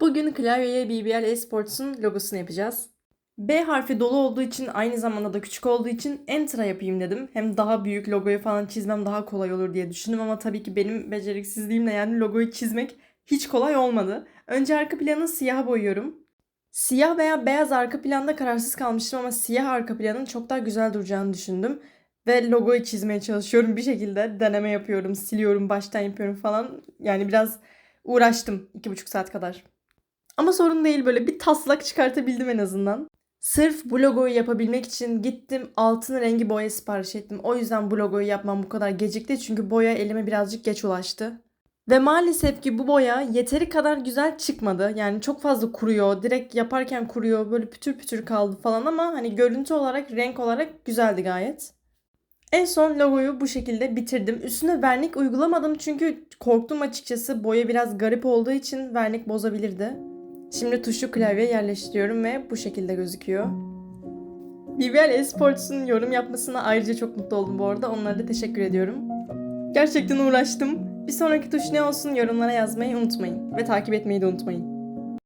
Bugün klavyeye BBL Esports'un logosunu yapacağız. B harfi dolu olduğu için aynı zamanda da küçük olduğu için Enter'a yapayım dedim. Hem daha büyük logoyu falan çizmem daha kolay olur diye düşündüm ama tabii ki benim beceriksizliğimle yani logoyu çizmek hiç kolay olmadı. Önce arka planı siyaha boyuyorum. Siyah veya beyaz arka planda kararsız kalmıştım ama siyah arka planın çok daha güzel duracağını düşündüm. Ve logoyu çizmeye çalışıyorum bir şekilde. Deneme yapıyorum, siliyorum, baştan yapıyorum falan. Yani biraz uğraştım iki buçuk saat kadar. Ama sorun değil böyle bir taslak çıkartabildim en azından. Sırf bu logoyu yapabilmek için gittim altın rengi boya sipariş ettim. O yüzden bu logoyu yapmam bu kadar gecikti çünkü boya elime birazcık geç ulaştı. Ve maalesef ki bu boya yeteri kadar güzel çıkmadı. Yani çok fazla kuruyor. Direkt yaparken kuruyor. Böyle pütür pütür kaldı falan ama hani görüntü olarak, renk olarak güzeldi gayet. En son logoyu bu şekilde bitirdim. Üstüne vernik uygulamadım çünkü korktum açıkçası. Boya biraz garip olduğu için vernik bozabilirdi. Şimdi tuşu klavyeye yerleştiriyorum ve bu şekilde gözüküyor. BBL Esports'un yorum yapmasına ayrıca çok mutlu oldum bu arada. Onlara da teşekkür ediyorum. Gerçekten uğraştım. Bir sonraki tuş ne olsun yorumlara yazmayı unutmayın. Ve takip etmeyi de unutmayın.